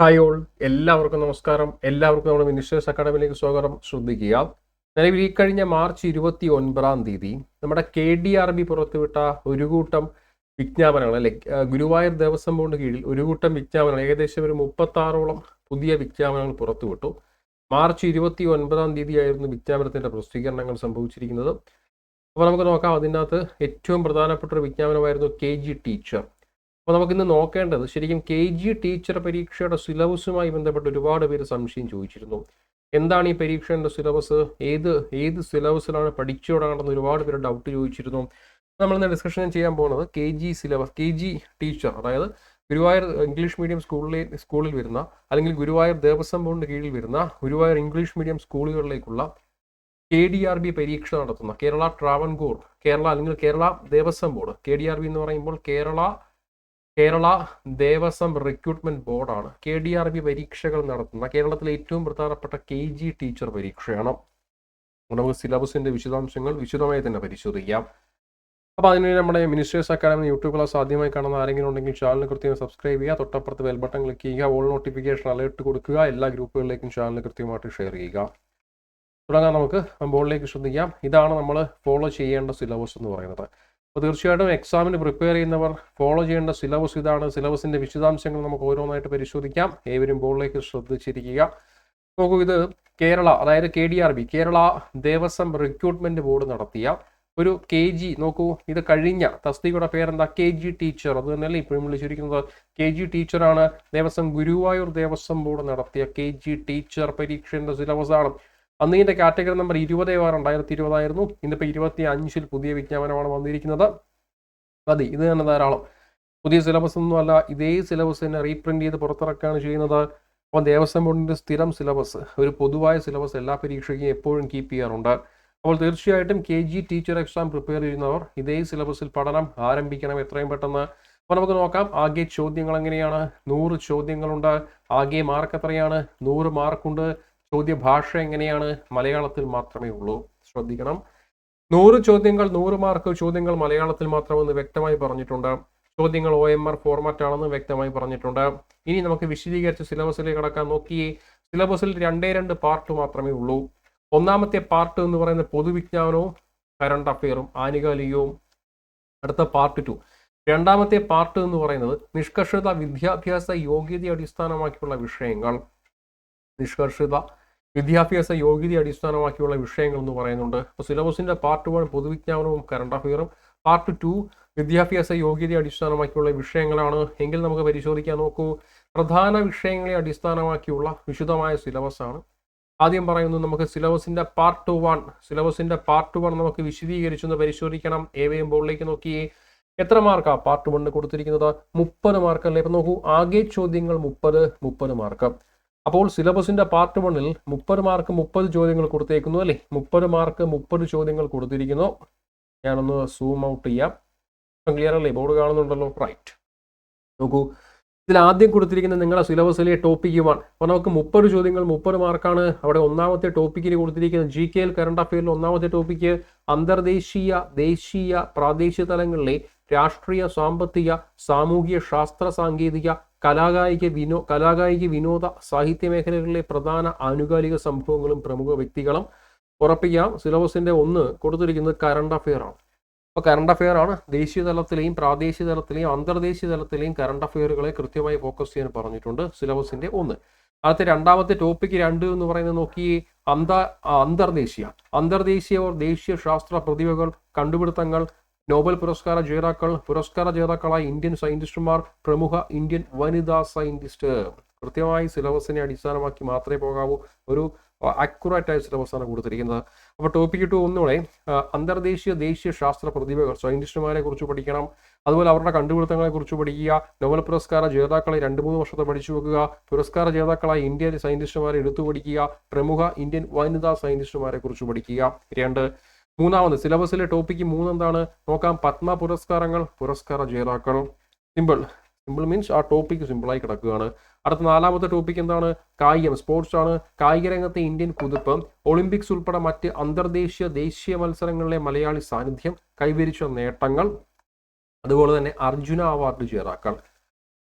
Hi all. എല്ലാവർക്കും നമസ്കാരം. എല്ലാവർക്കും നമ്മുടെ മിനിസ്റ്റേഴ്സ് അക്കാഡമിയിലേക്ക് സ്വാഗതം. ശ്രദ്ധിക്കുക. നിലവിൽ ഈ കഴിഞ്ഞ മാർച്ച് ഇരുപത്തി ഒൻപതാം തീയതി നമ്മുടെ കെ ഡി ആർ ബി പുറത്തുവിട്ട ഒരു കൂട്ടം വിജ്ഞാപനങ്ങൾ അല്ലെ ഗുരുവായൂർ ദേവസ്വം ബോർഡിന് കീഴിൽ ഒരു കൂട്ടം വിജ്ഞാപനങ്ങൾ ഏകദേശം ഒരു മുപ്പത്താറോളം പുതിയ വിജ്ഞാപനങ്ങൾ പുറത്തുവിട്ടു. മാർച്ച് ഇരുപത്തി ഒൻപതാം തീയതിയായിരുന്നു വിജ്ഞാപനത്തിന്റെ പ്രസിദ്ധീകരണങ്ങൾ സംഭവിച്ചിരിക്കുന്നത്. അപ്പോൾ നമുക്ക് നോക്കാം. അതിനകത്ത് ഏറ്റവും പ്രധാനപ്പെട്ട ഒരു വിജ്ഞാപനമായിരുന്നു കെ ജി ടീച്ചർ. അപ്പോൾ നമുക്കിന്ന് നോക്കേണ്ടത് ശരിക്കും കെ ജി ടീച്ചർ പരീക്ഷയുടെ സിലബസുമായി ബന്ധപ്പെട്ട് ഒരുപാട് പേര് സംശയം ചോദിച്ചിരുന്നു. എന്താണ് ഈ പരീക്ഷേന്റെ സിലബസ്? ഏത് ഏത് സിലബസിലാണ് പഠിച്ചു തുടങ്ങണമെന്ന് ഒരുപാട് പേര് ഡൗട്ട് ചോദിച്ചിരുന്നു. നമ്മൾ ഇന്ന് ഡിസ്കഷൻ ചെയ്യാൻ പോകുന്നത് K G syllabus K G teacher അതായത് ഗുരുവായൂർ ഇംഗ്ലീഷ് മീഡിയം സ്കൂളിലെ സ്കൂളിൽ വരുന്ന അല്ലെങ്കിൽ ഗുരുവായൂർ ദേവസ്വം ബോർഡിന്റെ കീഴിൽ വരുന്ന ഗുരുവായൂർ ഇംഗ്ലീഷ് മീഡിയം സ്കൂളുകളിലേക്കുള്ള കെ ഡി ആർ ബി പരീക്ഷ നടത്തുന്ന കേരള ട്രാവൻകൂർ കേരള അല്ലെങ്കിൽ Kerala Devaswom board K D R B എന്ന് പറയുമ്പോൾ കേരള കേരള ദേവസ്വം റിക്രൂട്ട്മെന്റ് ബോർഡാണ്. കെ ഡി ആർ ബി പരീക്ഷകൾ നടത്തുന്ന കേരളത്തിലെ ഏറ്റവും പ്രധാനപ്പെട്ട കെ ജി ടീച്ചർ പരീക്ഷയാണ്. നമുക്ക് സിലബസിന്റെ വിശദാംശങ്ങൾ വിശദമായി തന്നെ പരിശോധിക്കാം. അപ്പോൾ അതിന് നമ്മുടെ മിനിസ്റ്റേഴ്സ് അക്കാദമി യൂട്യൂബ് ക്ലാസ് ആദ്യമായി കാണുന്ന ആരെങ്കിലും ഉണ്ടെങ്കിൽ ചാനൽ കൃത്യമായി സബ്സ്ക്രൈബ് ചെയ്യുക. തൊട്ടപ്പുറത്ത് ബെൽ ബട്ടൺ ക്ലിക്ക് ചെയ്യുക. ഓൾ നോട്ടിഫിക്കേഷൻ അലേർട്ട് കൊടുക്കുക. എല്ലാ ഗ്രൂപ്പുകളിലേക്കും ചാനൽ കൃത്യമായിട്ട് ഷെയർ ചെയ്യുക. തുടങ്ങാൻ നമുക്ക്. ബോർഡിലേക്ക് ശ്രദ്ധിക്കാം. ഇതാണ് നമ്മൾ ഫോളോ ചെയ്യേണ്ട സിലബസ് എന്ന് പറയുന്നത്. അപ്പോൾ തീർച്ചയായിട്ടും എക്സാമിന് പ്രിപ്പയർ ചെയ്യുന്നവർ ഫോളോ ചെയ്യേണ്ട സിലബസ് ഇതാണ്. സിലബസിന്റെ വിശദാംശങ്ങൾ നമുക്ക് ഓരോന്നായിട്ട് പരിശോധിക്കാം. ഏവരും ബോർഡിലേക്ക് ശ്രദ്ധിച്ചിരിക്കുക. നോക്കൂ ഇത് കേരള അതായത് K D R B Kerala Devaswom recruitment board നടത്തിയ ഒരു കെ ജി നോക്കൂ ഇത് കഴിഞ്ഞ തസ്തികയുടെ പേരെന്താ? K G teacher. അത് തന്നെയല്ലേ ഇപ്പോഴും വിളിച്ചിരിക്കുന്നത്. കെ ജി ടീച്ചറാണ് ദേവസ്വം ഗുരുവായൂർ ദേവസ്വം ബോർഡ് നടത്തിയ കെ ജി ടീച്ചർ സിലബസ് ആണ്. അന്ന് ഇതിന്റെ കാറ്റഗറി നമ്പർ ഇരുപത് ആറ് രണ്ടായിരത്തി ഇരുപതായിരുന്നു ഇന്നിപ്പോൾ ഇരുപത്തി അഞ്ചിൽ പുതിയ വിജ്ഞാപനമാണ് വന്നിരിക്കുന്നത്. മതി ഇത് തന്നെ ധാരാളം. പുതിയ സിലബസ് ഒന്നും അല്ല ഇതേ സിലബസ് തന്നെ റീപ്രിന്റ് ചെയ്ത് പുറത്തിറക്കുകയാണ് ചെയ്യുന്നത്. അപ്പോൾ ദേവസ്വം ബോർഡിന്റെ സ്ഥിരം സിലബസ് ഒരു പൊതുവായ സിലബസ് എല്ലാ പരീക്ഷയ്ക്കും എപ്പോഴും കീപ്പ് ചെയ്യാറുണ്ട്. അപ്പോൾ തീർച്ചയായിട്ടും K G teacher exam prepare ചെയ്യുന്നവർ ഇതേ സിലബസിൽ പഠനം ആരംഭിക്കണം എത്രയും പെട്ടെന്ന്. അപ്പോൾ നമുക്ക് നോക്കാം ആകെ ചോദ്യങ്ങൾ എങ്ങനെയാണ്? നൂറ് ചോദ്യങ്ങളുണ്ട്. ആകെ മാർക്ക് എത്രയാണ്? നൂറ് മാർക്കുണ്ട് ചോദ്യ ഭാഷ എങ്ങനെയാണ് മലയാളത്തിൽ മാത്രമേ ഉള്ളൂ? ശ്രദ്ധിക്കണം. നൂറ് ചോദ്യങ്ങൾ നൂറ് മാർക്ക് ചോദ്യങ്ങൾ മലയാളത്തിൽ മാത്രമെന്ന് വ്യക്തമായി പറഞ്ഞിട്ടുണ്ട്. ചോദ്യങ്ങൾ ഒ എം ആർ ഫോർമാറ്റ് ആണെന്ന് വ്യക്തമായി പറഞ്ഞിട്ടുണ്ട്. ഇനി നമുക്ക് വിശദീകരിച്ച് സിലബസിലേക്ക് കടക്കാൻ നോക്കി. സിലബസിൽ രണ്ടേ രണ്ട് പാർട്ട് മാത്രമേ ഉള്ളൂ. ഒന്നാമത്തെ പാർട്ട് എന്ന് പറയുന്ന പൊതുവിജ്ഞാനവും കറണ്ട് അഫെയറും ആനുകാലികവും. അടുത്ത പാർട്ട് ടു രണ്ടാമത്തെ പാർട്ട് എന്ന് പറയുന്നത് നിഷ്കർഷത വിദ്യാഭ്യാസ യോഗ്യത അടിസ്ഥാനമാക്കിയുള്ള വിഷയങ്ങൾ. നിഷ്കർഷിത വിദ്യാഭ്യാസ യോഗ്യത അടിസ്ഥാനമാക്കിയുള്ള വിഷയങ്ങൾ എന്ന് പറയുന്നുണ്ട്. അപ്പോൾ സിലബസിന്റെ പാർട്ട് വൺ പൊതുവിജ്ഞാനവും കറണ്ട് അഫയറും പാർട്ട് ടു വിദ്യാഭ്യാസ യോഗ്യത അടിസ്ഥാനമാക്കിയുള്ള വിഷയങ്ങളാണ്. എങ്കിൽ നമുക്ക് പരിശോധിക്കാൻ നോക്കൂ. പ്രധാന വിഷയങ്ങളെ അടിസ്ഥാനമാക്കിയുള്ള വിശദമായ സിലബസ് ആണ്. ആദ്യം പറയുന്നത് നമുക്ക് സിലബസിന്റെ പാർട്ട് വൺ സിലബസിന്റെ പാർട്ട് വൺ നമുക്ക് വിശദീകരിച്ചൊന്ന് പരിശോധിക്കണം. ഏവയും ബോർഡിലേക്ക് നോക്കി. എത്ര മാർക്കാണ് പാർട്ട് വണ്ണിന് കൊടുത്തിരിക്കുന്നത്? മുപ്പത് മാർക്കല്ലേ? ഇപ്പൊ നോക്കൂ ആകെ ചോദ്യങ്ങൾ മുപ്പത് മുപ്പത് മാർക്ക്. അപ്പോൾ സിലബസിന്റെ പാർട്ട് വണ്ണിൽ മുപ്പത് മാർക്ക് മുപ്പത് ചോദ്യങ്ങൾ കൊടുത്തേക്കുന്നു അല്ലേ? മുപ്പത് മാർക്ക് മുപ്പത് ചോദ്യങ്ങൾ കൊടുത്തിരിക്കുന്നു. ഞാനൊന്ന് സൂം ഔട്ട് ചെയ്യാം. ക്ലിയർ അല്ലേ? ബോർഡ് കാണുന്നുണ്ടല്ലോ? റൈറ്റ് നോക്കൂ. ഇതിൽ ആദ്യം കൊടുത്തിരിക്കുന്ന നിങ്ങളുടെ സിലബസിലെ ടോപ്പിക്ക് വൺ അപ്പോൾ നമുക്ക് മുപ്പത് ചോദ്യങ്ങൾ മുപ്പത് മാർക്കാണ്. അവിടെ ഒന്നാമത്തെ ടോപ്പിക്കിന് കൊടുത്തിരിക്കുന്നത് ജി കെ എൽ കറണ്ട് അഫെയറിൽ ഒന്നാമത്തെ ടോപ്പിക്ക് അന്തർദേശീയ ദേശീയ പ്രാദേശിക തലങ്ങളിലെ രാഷ്ട്രീയ സാമ്പത്തിക സാമൂഹിക ശാസ്ത്ര സാങ്കേതിക കലാകായിക വിനോ കലാകായിക വിനോദ സാഹിത്യ മേഖലകളിലെ പ്രധാന ആനുകാലിക സംഭവങ്ങളും പ്രമുഖ വ്യക്തികളും ഉറപ്പിക്കാം. സിലബസിന്റെ ഒന്ന് കൊടുത്തിരിക്കുന്നത് കറണ്ട് അഫെയർ ആണ്. അപ്പോൾ കറണ്ട് അഫെയർ ആണ്. ദേശീയ തലത്തിലെയും പ്രാദേശിക തലത്തിലെയും അന്തർദേശീയ തലത്തിലെയും കറണ്ട് അഫെയറുകളെ കൃത്യമായി ഫോക്കസ് ചെയ്യാൻ പറഞ്ഞിട്ടുണ്ട് സിലബസിന്റെ ഒന്ന്. അടുത്ത രണ്ടാമത്തെ ടോപ്പിക് രണ്ട് എന്ന് പറയുന്നത് നോക്കി അന്ത അന്തർദേശീയ. അന്തർദേശീയ ദേശീയ ശാസ്ത്ര പ്രതിഭകൾ കണ്ടുപിടുത്തങ്ങൾ നോബൽ പുരസ്കാര ജേതാക്കൾ പുരസ്കാര ജേതാക്കളായ ഇന്ത്യൻ സയന്റിസ്റ്റുമാർ പ്രമുഖ ഇന്ത്യൻ വനിതാ സയന്റിസ്റ്റ്. കൃത്യമായി സിലബസിനെ അടിസ്ഥാനമാക്കി മാത്രമേ പോകാവൂ. ഒരു അക്യുറേറ്റ് ആയ സിലബസ് ആണ് കൊടുത്തിരിക്കുന്നത്. അപ്പോൾ ടോപ്പിക് ടു ഒന്നുകൂടെ അന്തർദേശീയ ദേശീയ ശാസ്ത്ര പ്രതിഭകൾ സയന്റിസ്റ്റുമാരെ കുറിച്ച് പഠിക്കണം. അതുപോലെ അവരുടെ കണ്ടുപിടുത്തങ്ങളെ കുറിച്ച് പഠിക്കുക. നോബൽ പുരസ്കാര ജേതാക്കളെ രണ്ട് മൂന്ന് വർഷത്തെ പഠിച്ചു വെക്കുക. പുരസ്കാര ജേതാക്കളായ ഇന്ത്യയിലെ സയന്റിസ്റ്റുമാരെ എടുത്തു പഠിക്കുക. പ്രമുഖ ഇന്ത്യൻ വനിതാ സയന്റിസ്റ്റുമാരെ കുറിച്ച് പഠിക്കുക. രണ്ട് മൂന്നാമത് സിലബസിലെ ടോപ്പിക്ക് മൂന്ന് എന്താണ് നോക്കാം. പത്മ പുരസ്കാരങ്ങൾ പുരസ്കാര ജേതാക്കൾ. സിമ്പിൾ സിമ്പിൾ മീൻസ് ആ ടോപ്പിക്ക് സിമ്പിളായി കിടക്കുകയാണ്. അടുത്ത നാലാമത്തെ ടോപ്പിക് എന്താണ്? കായികം സ്പോർട്സ് ആണ്. കായിക രംഗത്തെ ഇന്ത്യൻ കുതിപ്പ് ഒളിമ്പിക്സ് ഉൾപ്പെടെ മറ്റ് അന്തർദേശീയ ദേശീയ മത്സരങ്ങളിലെ മലയാളി സാന്നിധ്യം കൈവരിച്ച നേട്ടങ്ങൾ. അതുപോലെ തന്നെ അർജുന അവാർഡ് ജേതാക്കൾ.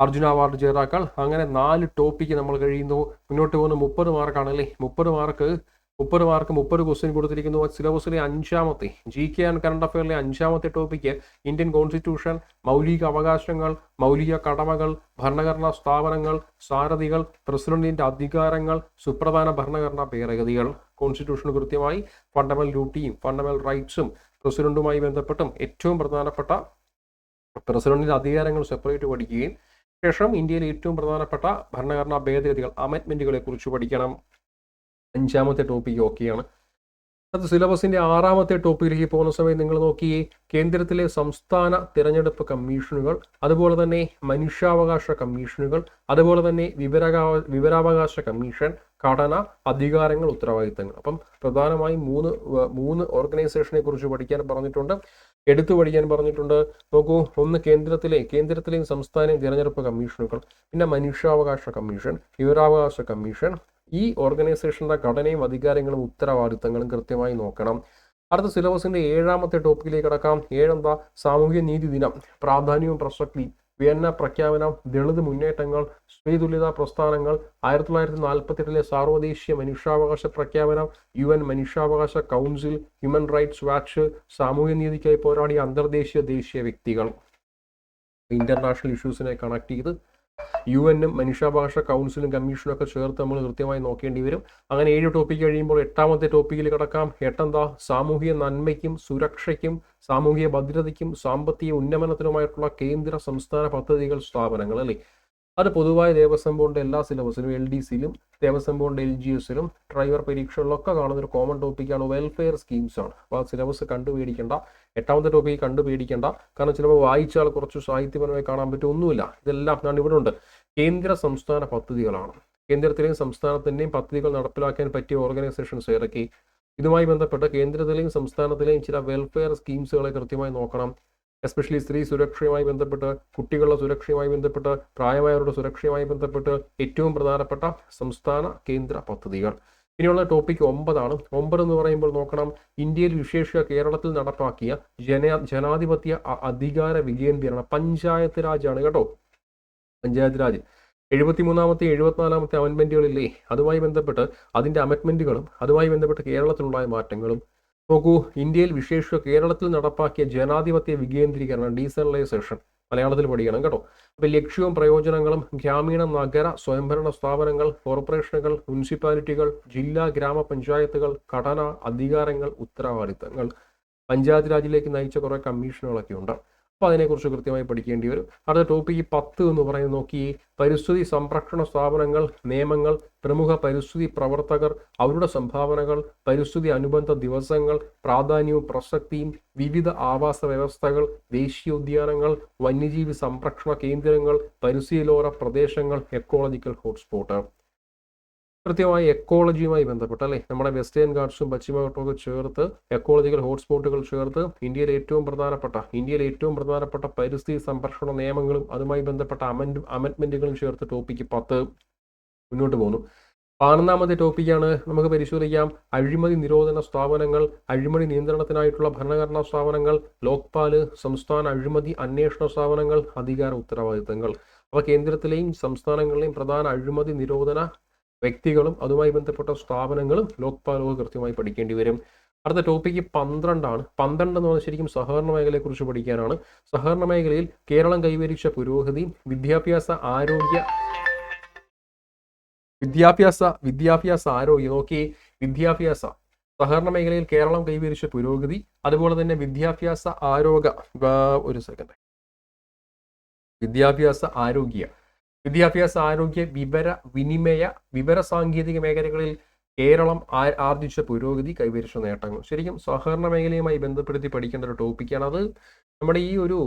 അർജുന അവാർഡ് ജേതാക്കൾ. അങ്ങനെ നാല് ടോപ്പിക്ക് നമ്മൾ കഴിയുന്നു. മുന്നോട്ട് പോകുന്ന മുപ്പത് മാർക്കാണ് അല്ലേ മുപ്പത് മാർക്ക് മുപ്പത് മാർക്ക് മുപ്പത് ക്വസ്റ്റ്യൻ കൊടുത്തിരിക്കുന്നു. സിലബസിലെ അഞ്ചാമത്തെ ജി കെ ആൻഡ് കറണ്ട് അഫയറിലെ അഞ്ചാമത്തെ ടോപ്പിക്ക് ഇന്ത്യൻ കോൺസ്റ്റിറ്റ്യൂഷൻ മൗലിക അവകാശങ്ങൾ മൗലിക കടമകൾ ഭരണഘടനാ സ്ഥാപനങ്ങൾ സാരഥികൾ പ്രസിഡന്റിന്റെ അധികാരങ്ങൾ സുപ്രധാന ഭരണഘടനാ ഭേദഗതികൾ. കോൺസ്റ്റിറ്റ്യൂഷൻ കൃത്യമായി ഫണ്ടമെന്റൽ ഡ്യൂട്ടിയും ഫണ്ടമെന്റൽ റൈറ്റ്സും പ്രസിഡന്റുമായി ബന്ധപ്പെട്ടും ഏറ്റവും പ്രധാനപ്പെട്ട പ്രസിഡന്റിന്റെ അധികാരങ്ങൾ സെപ്പറേറ്റ് പഠിക്കുകയും ശേഷം ഇന്ത്യയിലെ ഏറ്റവും പ്രധാനപ്പെട്ട ഭരണഘടനാ ഭേദഗതികൾ അമെന്റ്മെന്റുകളെ കുറിച്ച് പഠിക്കണം. അഞ്ചാമത്തെ ടോപ്പിക് ഓക്കെയാണ് അത് സിലബസിന്റെ ആറാമത്തെ ടോപ്പിക്കിലേക്ക് പോകുന്ന സമയം നിങ്ങൾ നോക്കിയേ കേന്ദ്രത്തിലെ സംസ്ഥാന തിരഞ്ഞെടുപ്പ് കമ്മീഷനുകൾ അതുപോലെ തന്നെ മനുഷ്യാവകാശ കമ്മീഷനുകൾ അതുപോലെ തന്നെ വിവരാകാ വിവരാവകാശ കമ്മീഷൻ ഘടന അധികാരങ്ങൾ ഉത്തരവാദിത്തങ്ങൾ. അപ്പം പ്രധാനമായും മൂന്ന് മൂന്ന് ഓർഗനൈസേഷനെ കുറിച്ച് പഠിക്കാൻ പറഞ്ഞിട്ടുണ്ട്. എടുത്തു പഠിക്കാൻ പറഞ്ഞിട്ടുണ്ട്. നോക്കൂ ഒന്ന് കേന്ദ്രത്തിലെ കേന്ദ്രത്തിലെയും സംസ്ഥാനയും തിരഞ്ഞെടുപ്പ് കമ്മീഷനുകൾ പിന്നെ മനുഷ്യാവകാശ കമ്മീഷൻ വിവരാവകാശ കമ്മീഷൻ ഈ ഓർഗനൈസേഷന്റെ ഘടനയും അധികാരങ്ങളും ഉത്തരവാദിത്തങ്ങളും കൃത്യമായി നോക്കണം. അടുത്ത സിലബസിന്റെ ഏഴാമത്തെ ടോപ്പിക്കിലേക്ക് കടക്കാം. ഏഴെന്താ സാമൂഹ്യ നീതി ദിനം. പ്രാധാന്യവും പ്രസക്തി വിയന്ന പ്രഖ്യാപനം ദളിത് മുന്നേറ്റങ്ങൾ സ്ത്രീ സ്ത്രീതുല്യതാ പ്രസ്ഥാനങ്ങൾ ആയിരത്തി തൊള്ളായിരത്തി നാൽപ്പത്തി എട്ടിലെ സാർവദേശീയ മനുഷ്യാവകാശ പ്രഖ്യാപനം യു എൻ മനുഷ്യാവകാശ കൗൺസിൽ ഹ്യൂമൻ റൈറ്റ്സ് വാച്ച് സാമൂഹ്യ നീതിക്കായി പോരാടിയ അന്തർദേശീയ ദേശീയ വ്യക്തികൾ. ഇന്റർനാഷണൽ ഇഷ്യൂസിനെ കണക്ട് ചെയ്ത് യു എന്നും മനുഷ്യാവകാശ കൗൺസിലും കമ്മീഷനും ഒക്കെ ചേർത്ത് നമ്മൾ കൃത്യമായി നോക്കേണ്ടി വരും. അങ്ങനെ ഏഴ് ടോപ്പിക് കഴിയുമ്പോൾ എട്ടാമത്തെ ടോപ്പിക്കിൽ കിടക്കാം. എട്ടെന്താ സാമൂഹിക നന്മയ്ക്കും സുരക്ഷയ്ക്കും സാമൂഹിക ഭദ്രതയ്ക്കും സാമ്പത്തിക ഉന്നമനത്തിനുമായിട്ടുള്ള കേന്ദ്ര സംസ്ഥാന പദ്ധതികൾ സ്ഥാപനങ്ങൾ അല്ലേ? അത് പൊതുവായ ദേവസ്വം ബോർഡിന്റെ എല്ലാ സിലബസിലും എൽ ഡി സിയിലും ദേവസ്വം ബോർഡ് എൽ ജി എസിലും ഡ്രൈവർ പരീക്ഷകളിലൊക്കെ കാണുന്ന ഒരു കോമൺ ടോപ്പിക്കാണ് വെൽഫെയർ സ്കീംസ് ആണ്. അപ്പോൾ ആ സിലബസ് കണ്ടുപേടിക്കേണ്ട. എട്ടാമത്തെ ടോപ്പിക്ക് കണ്ടുപേടിക്കേണ്ട. കാരണം ചിലപ്പോൾ വായിച്ചാൽ കുറച്ച് സാഹിത്യപരമായി കാണാൻ പറ്റും ഒന്നുമില്ല ഇതെല്ലാം ഞാൻ ഇവിടെ ഉണ്ട്. കേന്ദ്ര സംസ്ഥാന പദ്ധതികളാണ്. കേന്ദ്രത്തിലെയും സംസ്ഥാനത്തിന്റെയും പദ്ധതികൾ നടപ്പിലാക്കാൻ പറ്റിയ ഓർഗനൈസേഷൻസ് ഏതൊക്കെ? ഇതുമായി ബന്ധപ്പെട്ട് കേന്ദ്രത്തിലെയും സംസ്ഥാനത്തിലെയും ചില വെൽഫെയർ സ്കീംസുകളെ കൃത്യമായി നോക്കണം. എസ്പെഷ്യലി സ്ത്രീ സുരക്ഷയുമായി ബന്ധപ്പെട്ട് കുട്ടികളുടെ സുരക്ഷയുമായി ബന്ധപ്പെട്ട് പ്രായമായവരുടെ സുരക്ഷയുമായി ബന്ധപ്പെട്ട് ഏറ്റവും പ്രധാനപ്പെട്ട സംസ്ഥാന കേന്ദ്ര പദ്ധതികൾ. ഇനിയുള്ള ടോപ്പിക് ഒമ്പതാണ്. ഒമ്പത് എന്ന് പറയുമ്പോൾ നോക്കണം ഇന്ത്യയിൽ വിശേഷ കേരളത്തിൽ നടപ്പാക്കിയ ജന ജനാധിപത്യ അധികാര വികേന്ദ്രീകരണം പഞ്ചായത്ത് രാജാണ് കേട്ടോ. പഞ്ചായത്ത് രാജ്. എഴുപത്തിമൂന്നാമത്തെ എഴുപത്തിനാലാമത്തെ അമെൻമെന്റുകളില്ലേ അതുമായി ബന്ധപ്പെട്ട് അതിന്റെ അമെൻമെന്റുകളും അതുമായി ബന്ധപ്പെട്ട് കേരളത്തിലുണ്ടായ മാറ്റങ്ങളും നോക്കൂ ഇന്ത്യയിൽ വിശേഷ കേരളത്തിൽ നടപ്പാക്കിയ ജനാധിപത്യ വികേന്ദ്രീകരണം ഡീസെൻട്രലൈസേഷൻ മലയാളത്തിൽ പഠിക്കണം കേട്ടോ. അപ്പൊ ലക്ഷ്യവും പ്രയോജനങ്ങളും ഗ്രാമീണ നഗര സ്വയംഭരണ സ്ഥാപനങ്ങൾ കോർപ്പറേഷനുകൾ മുനിസിപ്പാലിറ്റികൾ ജില്ലാ ഗ്രാമപഞ്ചായത്തുകൾ ഘടന അധികാരങ്ങൾ ഉത്തരവാദിത്തങ്ങൾ. പഞ്ചായത്ത് രാജിലേക്ക് നയിച്ച കുറെ കമ്മീഷനുകളൊക്കെ ഉണ്ട്. അപ്പോൾ അതിനെക്കുറിച്ച് കൃത്യമായി പഠിക്കേണ്ടി വരും. അടുത്ത ടോപ്പിക്ക് പത്ത് എന്ന് പറയുന്നത് നോക്കി പരിസ്ഥിതി സംരക്ഷണ സ്ഥാപനങ്ങൾ നിയമങ്ങൾ പ്രമുഖ പരിസ്ഥിതി പ്രവർത്തകർ അവരുടെ സംഭാവനകൾ പരിസ്ഥിതി അനുബന്ധ ദിവസങ്ങൾ പ്രാധാന്യവും പ്രസക്തിയും വിവിധ ആവാസ വ്യവസ്ഥകൾ ദേശീയോദ്യാനങ്ങൾ വന്യജീവി സംരക്ഷണ കേന്ദ്രങ്ങൾ പരിസ്ഥിതിലോര പ്രദേശങ്ങൾ എക്കോളജിക്കൽ ഹോട്ട്സ്പോട്ട് കൃത്യമായി എക്കോളജിയുമായി ബന്ധപ്പെട്ട് അല്ലേ? നമ്മുടെ വെസ്റ്റേൺ ഗാർഡ്സും പശ്ചിമഘട്ടവും ഒക്കെ ചേർത്ത് എക്കോളജിക്കൽ ഹോട്ട്സ്പോട്ടുകൾ ചേർത്ത് ഇന്ത്യയിലെ ഏറ്റവും പ്രധാനപ്പെട്ട ഇന്ത്യയിലെ ഏറ്റവും പ്രധാനപ്പെട്ട പരിസ്ഥിതി സംരക്ഷണ നിയമങ്ങളും അതുമായി ബന്ധപ്പെട്ട അമെൻഡ് അമെൻമെന്റുകളും ചേർത്ത് ടോപ്പിക്ക് പത്ത് മുന്നോട്ട് പോകുന്നു. പതിനൊന്നാമത്തെ ടോപ്പിക്കാണ് നമുക്ക് പരിശോധിക്കാം. അഴിമതി നിരോധന സ്ഥാപനങ്ങൾ അഴിമതി നിയന്ത്രണത്തിനായിട്ടുള്ള ഭരണഘടനാ സ്ഥാപനങ്ങൾ ലോക്പാൽ സംസ്ഥാന അഴിമതി അന്വേഷണ സ്ഥാപനങ്ങൾ അധികാര ഉത്തരവാദിത്തങ്ങൾ. അപ്പോൾ കേന്ദ്രത്തിലെയും സംസ്ഥാനങ്ങളിലെയും പ്രധാന അഴിമതി നിരോധന വ്യക്തികളും അതുമായി ബന്ധപ്പെട്ട സ്ഥാപനങ്ങളും ലോക്പാലോ കൃത്യമായി പഠിക്കേണ്ടി വരും. അടുത്ത ടോപ്പിക്ക് പന്ത്രണ്ടാണ്. പന്ത്രണ്ട് എന്ന് പറഞ്ഞാൽ ശരിക്കും സഹകരണ മേഖലയെ കുറിച്ച് പഠിക്കാനാണ്. സഹകരണ മേഖലയിൽ കേരളം കൈവരിച്ച പുരോഗതി വിദ്യാഭ്യാസ ആരോഗ്യ വിദ്യാഭ്യാസ വിദ്യാഭ്യാസ ആരോഗ്യം. നോക്കി വിദ്യാഭ്യാസ. സഹകരണ മേഖലയിൽ കേരളം കൈവരിച്ച പുരോഗതി അതുപോലെ തന്നെ വിദ്യാഭ്യാസ ആരോഗ്യ ഒരു സെക്കൻഡ് വിദ്യാഭ്യാസ ആരോഗ്യ. വിദ്യാഭ്യാസ ആരോഗ്യ വിവര വിനിമയ വിവര സാങ്കേതിക മേഖലകളിൽ കേരളം ആർജിച്ച പുരോഗതി കൈവരിച്ച നേട്ടങ്ങൾ. ശരിക്കും സഹകരണ മേഖലയുമായി ബന്ധപ്പെടുത്തി പഠിക്കേണ്ട ഒരു ടോപ്പിക്കാണ് അത്. നമ്മുടെ ഈ ഒരു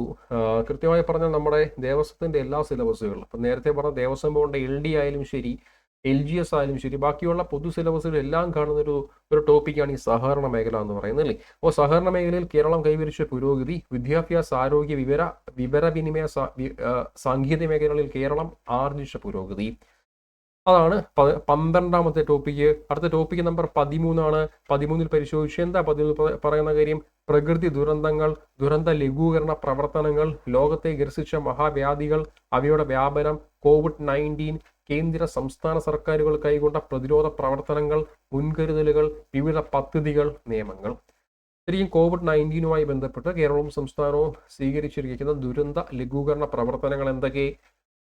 കൃത്യമായി പറഞ്ഞാൽ നമ്മുടെ ദേവസ്വത്തിന്റെ എല്ലാ സിലബസുകളും ഇപ്പം നേരത്തെ പറഞ്ഞ ദേവസ്വം ബോർഡിന്റെ എൽ ഡി ആയാലും ശരി എൽ ജി എസ് ആയാലും ശരി ബാക്കിയുള്ള പൊതു സിലബസുകളെല്ലാം കാണുന്ന ഒരു ഒരു ടോപ്പിക്കാണ് ഈ സഹകരണ മേഖല എന്ന് പറയുന്നത് അല്ലേ? അപ്പോൾ സഹകരണ മേഖലയിൽ കേരളം കൈവരിച്ച പുരോഗതി വിദ്യാഭ്യാസ ആരോഗ്യ വിവര വിവരവിനിമയ സാങ്കേതിക മേഖലകളിൽ കേരളം ആർജിച്ച പുരോഗതി. അതാണ് പന്ത്രണ്ടാമത്തെ ടോപ്പിക്ക്. അടുത്ത ടോപ്പിക്ക് നമ്പർ പതിമൂന്നാണ്. പതിമൂന്നിൽ പരിശോധിച്ച് എന്താ പതിമൂന്ന് പറയുന്ന കാര്യം? പ്രകൃതി ദുരന്തങ്ങൾ ദുരന്ത ലഘൂകരണ പ്രവർത്തനങ്ങൾ ലോകത്തെ ഗ്രസിച്ച മഹാവ്യാധികൾ അവയുടെ വ്യാപനം കോവിഡ് നയന്റീൻ കേന്ദ്ര സംസ്ഥാന സർക്കാരുകൾ കൈകൊണ്ട പ്രതിരോധ പ്രവർത്തനങ്ങൾ മുൻകരുതലുകൾ വിവിധ പദ്ധതികൾ നിയമങ്ങൾ. ശരിക്കും കോവിഡ് നയന്റീനുമായി ബന്ധപ്പെട്ട് കേരളവും സംസ്ഥാനവും സ്വീകരിച്ചിരിക്കുന്ന ദുരന്ത ലഘൂകരണ പ്രവർത്തനങ്ങൾ എന്തൊക്കെ?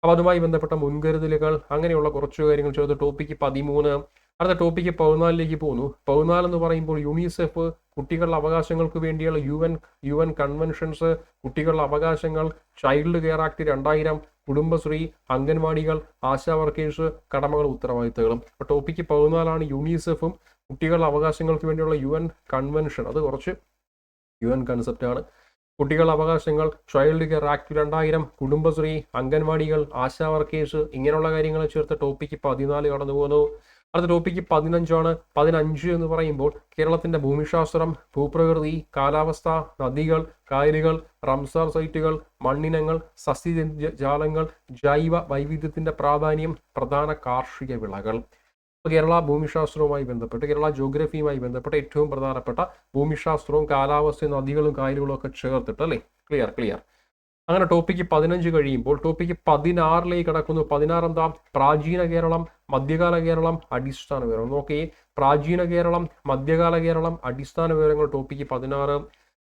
അപ്പോൾ അതുമായി ബന്ധപ്പെട്ട മുൻകരുതലുകൾ അങ്ങനെയുള്ള കുറച്ച് കാര്യങ്ങൾ ചേർത്ത് ടോപ്പിക്ക് പതിമൂന്ന്. അടുത്ത ടോപ്പിക്ക് പതിനാലിലേക്ക് പോകുന്നു. പതിനാല് എന്ന് പറയുമ്പോൾ യുണിസെഫ് കുട്ടികളുടെ അവകാശങ്ങൾക്ക് വേണ്ടിയുള്ള U N U N conventions കുട്ടികളുടെ അവകാശങ്ങൾ ചൈൽഡ് കെയർ ആക്ട് രണ്ടായിരം കുടുംബശ്രീ അംഗൻവാടികൾ ആശാ വർക്കേഴ്സ് കടമകൾ ഉത്തരവാദിത്തങ്ങളും. അപ്പോൾ ടോപ്പിക്ക് പതിനാലാണ് യുണിസെഫും കുട്ടികളുടെ അവകാശങ്ങൾക്ക് വേണ്ടിയുള്ള യു എൻ കൺവെൻഷൻ അത് കുറച്ച് യു എൻ കൺസെപ്റ്റാണ് കുട്ടികളുടെ അവകാശങ്ങൾ ചൈൽഡ് കെയർ ആക്ട് രണ്ടായിരം കുടുംബശ്രീ അംഗൻവാടികൾ ആശാ വർക്കേഴ്സ് ഇങ്ങനെയുള്ള കാര്യങ്ങൾ ചേർത്ത് ടോപ്പിക്ക് പതിനാല് കടന്നു പോകുന്നു അടുത്ത ടോപ്പിക്ക് പതിനഞ്ചാണ്. പതിനഞ്ച് എന്ന് പറയുമ്പോൾ കേരളത്തിന്റെ ഭൂമിശാസ്ത്രം ഭൂപ്രകൃതി കാലാവസ്ഥ നദികൾ കായലുകൾ റംസാർ സൈറ്റുകൾ മണ്ണിനങ്ങൾ സസ്യജാലങ്ങൾ ജൈവ വൈവിധ്യത്തിന്റെ പ്രാധാന്യം പ്രധാന കാർഷിക വിളകൾ. കേരള ഭൂമിശാസ്ത്രവുമായി ബന്ധപ്പെട്ട് കേരള ജോഗ്രഫിയുമായി ബന്ധപ്പെട്ട് ഏറ്റവും പ്രധാനപ്പെട്ട ഭൂമിശാസ്ത്രവും കാലാവസ്ഥയും നദികളും കായലുകളും ഒക്കെ ചേർത്തിട്ട് അല്ലേ? ക്ലിയർ ക്ലിയർ അങ്ങനെ ടോപ്പിക്ക് പതിനഞ്ച് കഴിയുമ്പോൾ ടോപ്പിക്ക് പതിനാറിലേക്ക് കടക്കുന്നു. പതിനാറ് എന്താ പ്രാചീന കേരളം മധ്യകാല കേരളം അടിസ്ഥാന വിവരങ്ങൾ. നോക്കി പ്രാചീന കേരളം മധ്യകാല കേരളം അടിസ്ഥാന വിവരങ്ങൾ ടോപ്പിക്ക് പതിനാറ്.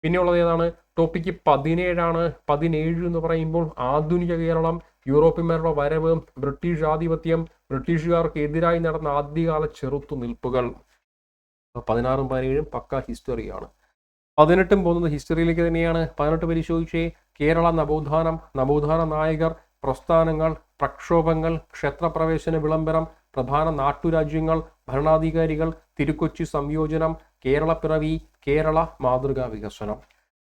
പിന്നെയുള്ളത് ഏതാണ്? ടോപ്പിക്ക് പതിനേഴാണ്. പതിനേഴ് എന്ന് പറയുമ്പോൾ ആധുനിക കേരളം യൂറോപ്യന്മാരുടെ വരവ് ബ്രിട്ടീഷ് ആധിപത്യം ബ്രിട്ടീഷുകാർക്ക് എതിരായി നടന്ന ആദ്യകാല ചെറുത്തുനിൽപ്പുകൾ പതിനാറും പതിനേഴും പക്ക ഹിസ്റ്ററിയാണ്. പതിനെട്ടും പോകുന്നത് ഹിസ്റ്ററിയിലേക്ക് തന്നെയാണ്. പതിനെട്ട് പരിശോധിച്ചേ കേരള നവോത്ഥാനം നവോത്ഥാന നായകർ പ്രസ്ഥാനങ്ങൾ പ്രക്ഷോഭങ്ങൾ ക്ഷേത്രപ്രവേശന വിളംബരം പ്രധാന നാട്ടുരാജ്യങ്ങൾ ഭരണാധികാരികൾ തിരുക്കൊച്ചി സംയോജനം കേരളപ്പിറവി കേരള മാതൃകാ വികസനം.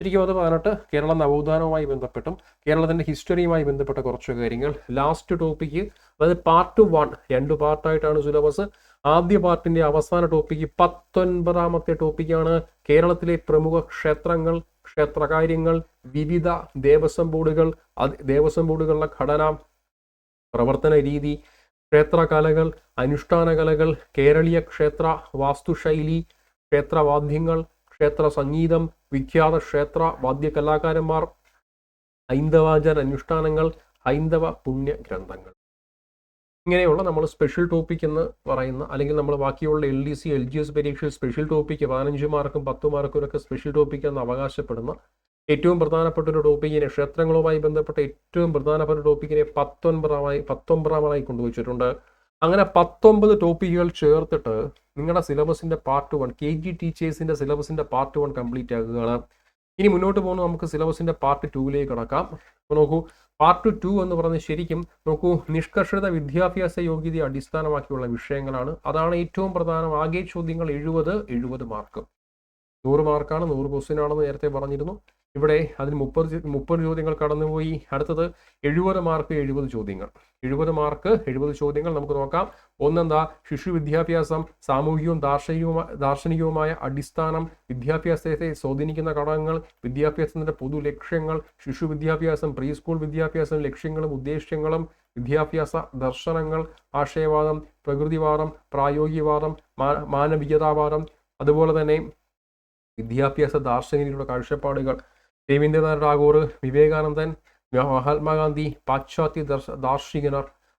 ശരിക്കും അത് പറഞ്ഞിട്ട് കേരള നവോത്ഥാനവുമായി ബന്ധപ്പെട്ടും കേരളത്തിന്റെ ഹിസ്റ്ററിയുമായി ബന്ധപ്പെട്ട കുറച്ച് കാര്യങ്ങൾ. ലാസ്റ്റ് ടോപ്പിക്ക് അതായത് പാർട്ട് വൺ രണ്ട് പാർട്ടായിട്ടാണ് സിലബസ് ആദ്യ പാർട്ടിന്റെ അവസാന ടോപ്പിക്ക് പത്തൊൻപതാമത്തെ ടോപ്പിക്കാണ് കേരളത്തിലെ പ്രമുഖ ക്ഷേത്രങ്ങൾ ക്ഷേത്രകാര്യങ്ങൾ വിവിധ ദേവസ്വം ബോർഡുകൾ ദേവസ്വം ബോർഡുകളുടെ ഘടന പ്രവർത്തന രീതി ക്ഷേത്രകലകൾ അനുഷ്ഠാനകലകൾ കേരളീയ ക്ഷേത്ര വാസ്തുശൈലി ക്ഷേത്രവാദ്യങ്ങൾ ക്ഷേത്ര സംഗീതം വിഖ്യാത ക്ഷേത്ര വാദ്യ കലാകാരന്മാർ ഹൈന്ദവാചാര അനുഷ്ഠാനങ്ങൾ ഹൈന്ദവ പുണ്യ ഗ്രന്ഥങ്ങൾ. ഇങ്ങനെയുള്ള നമ്മൾ സ്പെഷ്യൽ ടോപ്പിക് എന്ന് പറയുന്ന അല്ലെങ്കിൽ നമ്മൾ ബാക്കിയുള്ള L D C L G S പരീക്ഷയിൽ സ്പെഷ്യൽ ടോപ്പിക്ക് പതിനഞ്ച് മാർക്കും പത്ത് മാർക്കും ഒക്കെ സ്പെഷ്യൽ ടോപ്പിക് എന്ന് അവകാശപ്പെടുന്ന ഏറ്റവും പ്രധാനപ്പെട്ട ഒരു ടോപ്പിക്കിനെ ക്ഷേത്രങ്ങളുമായി ബന്ധപ്പെട്ട ഏറ്റവും പ്രധാനപ്പെട്ട ടോപ്പിക്കിനെ പത്തൊൻപതാമായി പത്തൊമ്പതാമായി കൊണ്ടുവച്ചിട്ടുണ്ട്. അങ്ങനെ പത്തൊമ്പത് ടോപ്പിക്കുകൾ ചേർത്തിട്ട് നിങ്ങളുടെ സിലബസിന്റെ പാർട്ട് വൺ കെ ജി ടീച്ചേഴ്സിന്റെ സിലബസിന്റെ പാർട്ട് വൺ കംപ്ലീറ്റ് ആകുകയാണ്. ഇനി മുന്നോട്ട് പോകുന്ന. നമുക്ക് സിലബസിന്റെ പാർട്ട് ടൂവിലേക്ക് കടക്കാം. അപ്പോൾ നോക്കൂ പാർട്ട് ടു എന്ന് പറയുന്നത് ശരിക്കും നോക്കൂ നിഷ്കർഷിത വിദ്യാഭ്യാസ യോഗ്യതയെ അടിസ്ഥാനമാക്കിയുള്ള വിഷയങ്ങളാണ്. അതാണ് ഏറ്റവും പ്രധാനം. ആകെ ചോദ്യങ്ങൾ എഴുപത് എഴുപത് മാർക്ക് നൂറ് മാർക്കാണ് നൂറ് ക്വസ്റ്റ്യൻ ആണെന്ന് നേരത്തെ പറഞ്ഞിരുന്നു. ഇവിടെ അതിന് മുപ്പത് മുപ്പത് ചോദ്യങ്ങൾ കടന്നുപോയി. അടുത്തത് എഴുപത് മാർക്ക് എഴുപത് ചോദ്യങ്ങൾ. എഴുപത് മാർക്ക് എഴുപത് ചോദ്യങ്ങൾ നമുക്ക് നോക്കാം. ഒന്നെന്താ? ശിശു വിദ്യാഭ്യാസം സാമൂഹികവും ദാർശനികവുമായ ദാർശനികവുമായ അടിസ്ഥാനം വിദ്യാഭ്യാസത്തെ സ്വാധീനിക്കുന്ന ഘടകങ്ങൾ വിദ്യാഭ്യാസത്തിന്റെ പൊതു ലക്ഷ്യങ്ങൾ ശിശു വിദ്യാഭ്യാസം പ്രീ സ്കൂൾ വിദ്യാഭ്യാസം ലക്ഷ്യങ്ങളും ഉദ്ദേശ്യങ്ങളും വിദ്യാഭ്യാസ ദർശനങ്ങൾ ആശയവാദം പ്രകൃതിവാദം പ്രായോഗികവാദം മാനവികതാവാദം അതുപോലെ തന്നെ വിദ്യാഭ്യാസ ദാർശനികരുടെ കാഴ്ചപ്പാടുകൾ. രവീന്ദ്രനാഥ് ടാഗോർ വിവേകാനന്ദൻ മഹാത്മാഗാന്ധി പാശ്ചാത്യ ദർശ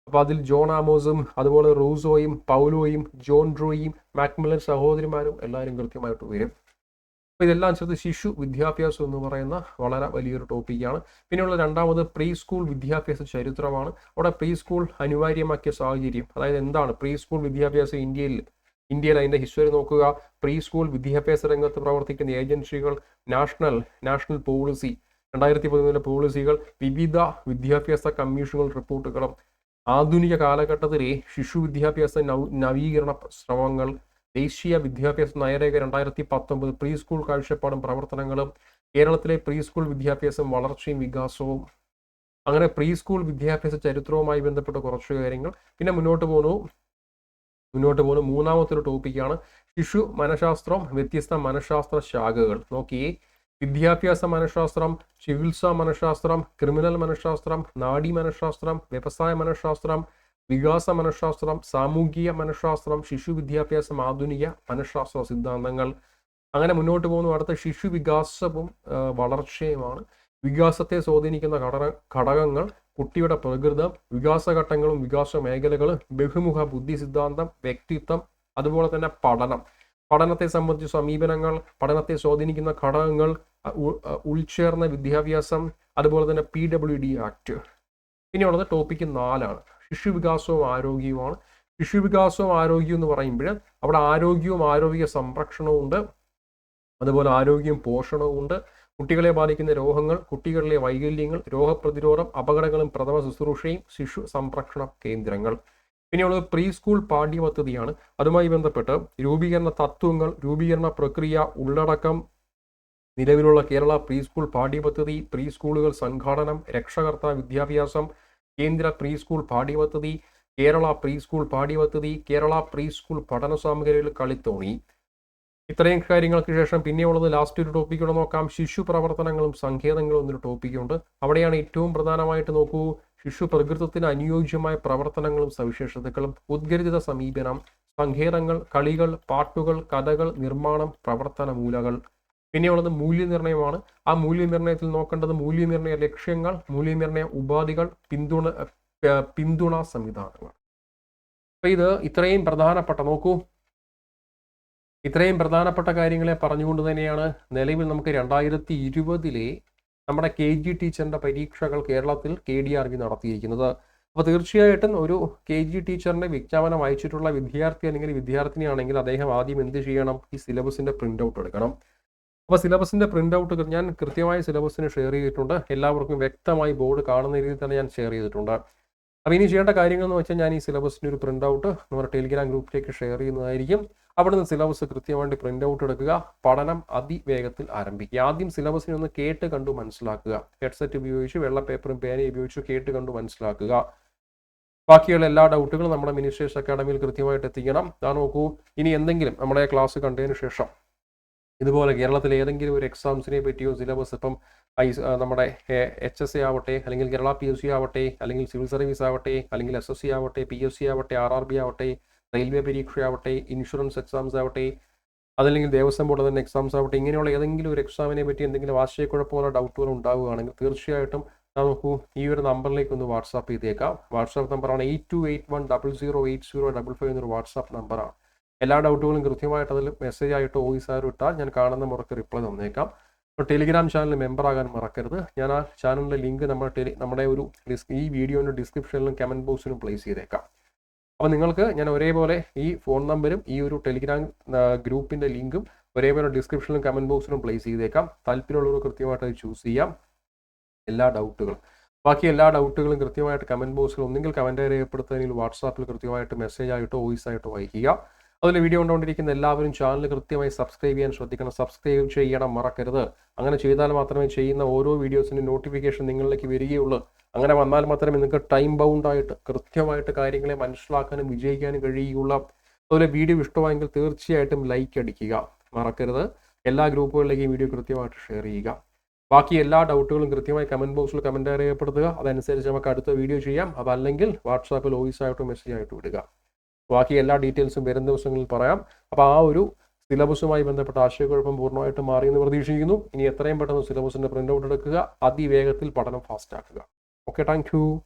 അപ്പൊ അതിൽ ജോൺ ആമോസും അതുപോലെ റൂസോയും പൗലോയും ജോൺ ഡ്രോയും മാക്മിലൻ സഹോദരിമാരും എല്ലാവരും കൃത്യമായിട്ട് വരും. അപ്പോൾ ഇതെല്ലാം ചേർത്ത് ശിശു വിദ്യാഭ്യാസം എന്ന് പറയുന്ന വളരെ വലിയൊരു ടോപ്പിക്കാണ്. പിന്നെയുള്ള രണ്ടാമത് പ്രീ സ്കൂൾ വിദ്യാഭ്യാസ ചരിത്രമാണ്. അവിടെ പ്രീ സ്കൂൾ അനിവാര്യമാക്കിയ സാഹചര്യം അതായത് എന്താണ്? പ്രീ സ്കൂൾ വിദ്യാഭ്യാസം ഇന്ത്യയിൽ ഇന്ത്യയിൽ അതിന്റെ ഹിസ്റ്ററി നോക്കുക. പ്രീ സ്കൂൾ വിദ്യാഭ്യാസ രംഗത്ത് പ്രവർത്തിക്കുന്ന ഏജൻസികൾ നാഷണൽ നാഷണൽ പോളിസി രണ്ടായിരത്തി പതിമൂന്നിലെ പോളിസികൾ വിവിധ വിദ്യാഭ്യാസ കമ്മീഷനുകൾ റിപ്പോർട്ടുകളും ആധുനിക കാലഘട്ടത്തിലെ ശിശു വിദ്യാഭ്യാസ നവീകരണ ശ്രമങ്ങൾ ദേശീയ വിദ്യാഭ്യാസ നയരേഖ രണ്ടായിരത്തി പത്തൊമ്പത് പ്രീ സ്കൂൾ കാഴ്ചപ്പാടും പ്രവർത്തനങ്ങളും കേരളത്തിലെ പ്രീ സ്കൂൾ വിദ്യാഭ്യാസം വളർച്ചയും വികാസവും. അങ്ങനെ പ്രീ സ്കൂൾ വിദ്യാഭ്യാസ ചരിത്രവുമായി ബന്ധപ്പെട്ട കുറച്ച് കാര്യങ്ങൾ. പിന്നെ മുന്നോട്ട് പോകുന്നു മുന്നോട്ട് പോകുന്ന. മൂന്നാമത്തെ ഒരു ടോപ്പിക്കാണ് ശിശു മനഃശാസ്ത്രം വ്യത്യസ്ത മനഃശാസ്ത്ര ശാഖകൾ. നോക്കി വിദ്യാഭ്യാസ മനഃശാസ്ത്രം ചികിത്സാ മനഃശാസ്ത്രം ക്രിമിനൽ മനഃശാസ്ത്രം നാഡി മനഃശാസ്ത്രം വ്യവസായ മനഃശാസ്ത്രം വികാസ മനഃശാസ്ത്രം സാമൂഹിക മനഃശാസ്ത്രം ശിശു വിദ്യാഭ്യാസം ആധുനിക മനഃശാസ്ത്ര സിദ്ധാന്തങ്ങൾ. അങ്ങനെ മുന്നോട്ട് പോകുന്നു. അടുത്ത ശിശു വികാസവും വളർച്ചയുമാണ്. വികാസത്തെ സ്വാധീനിക്കുന്ന ഘടക ഘടകങ്ങൾ കുട്ടിയുടെ പ്രകൃതം വികാസഘട്ടങ്ങളും വികാസ മേഖലകളും ബഹുമുഖ ബുദ്ധി സിദ്ധാന്തം വ്യക്തിത്വം അതുപോലെ തന്നെ പഠനം. പഠനത്തെ സംബന്ധിച്ച സമീപനങ്ങൾ പഠനത്തെ സ്വാധീനിക്കുന്ന ഘടകങ്ങൾ ഉൾച്ചേർന്ന വിദ്യാഭ്യാസം അതുപോലെ തന്നെ പി ഡബ്ല്യു ഡി ആക്ട്. ഇനിയുള്ളത് ടോപ്പിക്ക് നാലാണ്. ശിശുവികാസവും ആരോഗ്യവുമാണ്. ശിശുവികാസവും ആരോഗ്യവും എന്ന് പറയുമ്പോൾ അവിടെ ആരോഗ്യവും ആരോഗ്യ സംരക്ഷണവും ഉണ്ട്. അതുപോലെ ആരോഗ്യവും പോഷണവും ഉണ്ട്. കുട്ടികളെ ബാധിക്കുന്ന രോഗങ്ങൾ കുട്ടികളിലെ വൈകല്യങ്ങൾ രോഗപ്രതിരോധം അപകടങ്ങളും പ്രഥമ ശുശ്രൂഷയും ശിശു സംരക്ഷണ കേന്ദ്രങ്ങൾ. പിന്നെയുള്ളത് പ്രീ സ്കൂൾ പാഠ്യപദ്ധതിയാണ്. അതുമായി ബന്ധപ്പെട്ട് രൂപീകരണ തത്വങ്ങൾ രൂപീകരണ പ്രക്രിയ ഉള്ളടക്കം നിലവിലുള്ള കേരള പ്രീ സ്കൂൾ പാഠ്യപദ്ധതി പ്രീ സ്കൂളുകൾ സംഘാടനം രക്ഷകർത്ത വിദ്യാഭ്യാസം കേന്ദ്ര പ്രീ സ്കൂൾ പാഠ്യപദ്ധതി കേരള പ്രീ സ്കൂൾ പാഠ്യപദ്ധതി കേരള പ്രീ സ്കൂൾ പഠന സാമഗ്രികൾ കളിത്തോണി. ഇത്രയും കാര്യങ്ങൾക്ക് ശേഷം പിന്നെയുള്ളത് ലാസ്റ്റ് ഒരു ടോപ്പിക്കൂടെ നോക്കാം. ശിശു പ്രവർത്തനങ്ങളും സങ്കേതങ്ങളും എന്നൊരു ടോപ്പിക്കുണ്ട് അവിടെയാണ് ഏറ്റവും പ്രധാനമായിട്ട് നോക്കൂ. ശിശു പ്രകൃതത്തിന് അനുയോജ്യമായ പ്രവർത്തനങ്ങളും സവിശേഷതകളും ഉദ്ഗരിത സമീപനം സങ്കേതങ്ങൾ കളികൾ പാട്ടുകൾ കഥകൾ നിർമ്മാണം പ്രവർത്തന മൂലകൾ പിന്നെയുള്ളത് മൂല്യനിർണയമാണ്. ആ മൂല്യനിർണയത്തിൽ നോക്കേണ്ടത് മൂല്യനിർണയ ലക്ഷ്യങ്ങൾ മൂല്യനിർണയ ഉപാധികൾ പിന്തുണ പിന്തുണാ സംവിധാനങ്ങൾ. അപ്പൊ ഇത് ഇത്രയും പ്രധാനപ്പെട്ട നോക്കൂ ഇത്രയും പ്രധാനപ്പെട്ട കാര്യങ്ങളെ പറഞ്ഞുകൊണ്ട് തന്നെയാണ് നിലവിൽ നമുക്ക് രണ്ടായിരത്തി ഇരുപതിലെ നമ്മുടെ കെ ജി ടീച്ചറിന്റെ പരീക്ഷകൾ കേരളത്തിൽ കെ ഡി ആർ ബി നടത്തിയിരിക്കുന്നത്. അപ്പോൾ തീർച്ചയായിട്ടും ഒരു കെ ജി ടീച്ചറിന്റെ വിജ്ഞാപനം വായിച്ചിട്ടുള്ള വിദ്യാർത്ഥി അല്ലെങ്കിൽ വിദ്യാർത്ഥിനിയാണെങ്കിൽ അദ്ദേഹം ആദ്യം എന്ത് ചെയ്യണം? ഈ സിലബസിന്റെ പ്രിന്റ് ഔട്ട് എടുക്കണം. അപ്പോൾ സിലബസിന്റെ പ്രിന്റ് ഔട്ട് ഞാൻ കൃത്യമായ സിലബസിന് ഷെയർ ചെയ്തിട്ടുണ്ട്. എല്ലാവർക്കും വ്യക്തമായി ബോർഡ് കാണുന്ന രീതിയിൽ തന്നെ ഞാൻ ഷെയർ ചെയ്തിട്ടുണ്ട്. അപ്പോൾ ഇനി ചെയ്യേണ്ട കാര്യങ്ങൾ എന്ന് വെച്ചാൽ ഞാൻ ഈ സിലബസിന്റെ ഒരു പ്രിന്റ് ഔട്ട് നമ്മുടെ ടെലിഗ്രാം ഗ്രൂപ്പിലേക്ക് ഷെയർ ചെയ്യുന്നതായിരിക്കും. അവിടെ നിന്ന് സിലബസ് കൃത്യമായിട്ട് പ്രിന്റ് ഔട്ട് എടുക്കുക. പഠനം അതിവേഗത്തിൽ ആരംഭിക്കുക. ആദ്യം സിലബസിനെ ഒന്ന് കേട്ട് കണ്ടു മനസ്സിലാക്കുക. ഹെഡ്സെറ്റ് ഉപയോഗിച്ച് വെള്ള പേപ്പറും പേനയും ഉപയോഗിച്ച് കേട്ട് കണ്ടു മനസ്സിലാക്കുക. ബാക്കിയുള്ള എല്ലാ ഡൗട്ടുകളും നമ്മുടെ മിനിസ്റ്റേഴ്സ് അക്കാഡമിയിൽ കൃത്യമായിട്ട് എത്തിക്കണം. ഞാൻ നോക്കൂ ഇനി എന്തെങ്കിലും നമ്മുടെ ക്ലാസ് കണ്ടതിന് ശേഷം ഇതുപോലെ കേരളത്തിലെ ഏതെങ്കിലും ഒരു എക്സാംസിനെ പറ്റിയോ സിലബസ് ഇപ്പം ഐ നമ്മുടെ എച്ച് എസ് എ ആവട്ടെ അല്ലെങ്കിൽ കേരള പി എസ് സി ആവട്ടെ അല്ലെങ്കിൽ സിവിൽ സർവീസ് ആവട്ടെ അല്ലെങ്കിൽ എസ് എസ് സി ആവട്ടെ പി എസ് സി ആവട്ടെ ആർ ആർ ബി ആവട്ടെ റെയിൽവേ പരീക്ഷയാവട്ടെ ഇൻഷുറൻസ് എക്സാംസ് ആവട്ടെ അതല്ലെങ്കിൽ ദേവസ്വം ബോർഡ് തന്നെ എക്സാംസ് ആവട്ടെ ഇങ്ങനെയുള്ള ഏതെങ്കിലും ഒരു എക്സാമിനെ പറ്റി എന്തെങ്കിലും ആശയക്കുഴപ്പമുള്ള ഡൗട്ടുകൾ ഉണ്ടാവുകയാണെങ്കിൽ തീർച്ചയായിട്ടും നമുക്ക് ഈ ഒരു നമ്പറിലേക്ക് ഒന്ന് വാട്സാപ്പ് ചെയ്തേക്കാം. വാട്സാപ്പ് നമ്പറാണ് eight two eight one double zero eight zero double five എന്നൊരു വാട്സാപ്പ് നമ്പറാണ്. എല്ലാ ഡൗട്ടുകളും കൃത്യമായിട്ട് അതിൽ മെസ്സേജ് ആയിട്ട് വോയിസ് ആയിട്ടോ ഇട്ടാൽ ഞാൻ കാണുന്ന മുറക്ക് റിപ്ലൈ തന്നേക്കാം. അപ്പോൾ ടെലിഗ്രാം ചാനൽ മെമ്പർ ആകാൻ മറക്കരുത്. ഞാൻ ആ ചാനലിന്റെ ലിങ്ക് നമ്മുടെ ടെലി നമ്മുടെ ഒരു ഈ വീഡിയോന്റെ ഡിസ്ക്രിപ്ഷനിലും കമന്റ് ബോക്സിലും പ്ലേസ് ചെയ്തേക്കാം. അപ്പോൾ നിങ്ങൾക്ക് ഞാൻ ഒരേപോലെ ഈ ഫോൺ നമ്പരും ഈ ഒരു ടെലിഗ്രാം ഗ്രൂപ്പിന്റെ ലിങ്കും ഒരേപോലെ ഡിസ്ക്രിപ്ഷനിലും കമന്റ് ബോക്സിലും പ്ലേസ് ചെയ്തേക്കാം. താല്പര്യമുള്ളവർ കൃത്യമായിട്ട് അത് ചൂസ് ചെയ്യാം. എല്ലാ ഡൗട്ടുകളും. ബാക്കി എല്ലാ ഡൗട്ടുകളും കൃത്യമായിട്ട് കമന്റ് ബോക്സിൽ ഒന്നെങ്കിൽ കമന്റ് രേഖപ്പെടുത്തുന്നതിൽ വാട്സാപ്പിൽ കൃത്യമായിട്ട് മെസ്സേജ് ആയിട്ടോ വോയിസ് ആയിട്ടോ അയക്കുക അതിൽ വീഡിയോ കണ്ടുകൊണ്ടിരിക്കുന്ന എല്ലാവരും ചാനൽ കൃത്യമായി സബ്സ്ക്രൈബ് ചെയ്യാൻ ശ്രദ്ധിക്കണം. സബ്സ്ക്രൈബ് ചെയ്യണം മറക്കരുത്. അങ്ങനെ ചെയ്താൽ മാത്രമേ ചെയ്യുന്ന ഓരോ വീഡിയോസിന്റെ നോട്ടിഫിക്കേഷൻ നിങ്ങളിലേക്ക് വരികയുള്ളൂ. അങ്ങനെ വന്നാൽ മാത്രമേ നിങ്ങൾക്ക് ടൈം ബൗണ്ടായിട്ട് കൃത്യമായിട്ട് കാര്യങ്ങളെ മനസ്സിലാക്കാനും വിജയിക്കാനും കഴിയുകയുള്ളൂ. അതുപോലെ വീഡിയോ ഇഷ്ടമായെങ്കിൽ തീർച്ചയായിട്ടും ലൈക്ക് അടിക്കുക. മറക്കരുത്. എല്ലാ ഗ്രൂപ്പുകളിലേക്കും വീഡിയോ കൃത്യമായിട്ട് ഷെയർ ചെയ്യുക. ബാക്കി എല്ലാ ഡൗട്ടുകളും കൃത്യമായി കമന്റ് ബോക്സിൽ കമന്റ് അറിയപ്പെടുത്തുക. അതനുസരിച്ച് നമുക്ക് അടുത്ത വീഡിയോ ചെയ്യാം. അതല്ലെങ്കിൽ വാട്സാപ്പിൽ വോയിസ് ആയിട്ട് മെസ്സേജ് ആയിട്ട് വിടുക ബാക്കി എല്ലാ ഡീറ്റെയിൽസും വരും ദിവസങ്ങളിൽ പറയാം. അപ്പോൾ ആ ഒരു സിലബസുമായി ബന്ധപ്പെട്ട ആശയക്കുഴപ്പം പൂർണമായിട്ട് മാറിയെന്ന് പ്രതീക്ഷിക്കുന്നു. ഇനി എത്രയും പെട്ടെന്ന് സിലബസിന്റെ പ്രിന്റ് ഔട്ട് എടുക്കുക. അതിവേഗത്തിൽ പഠനം ഫാസ്റ്റ് ആക്കുക. Okay, thank you.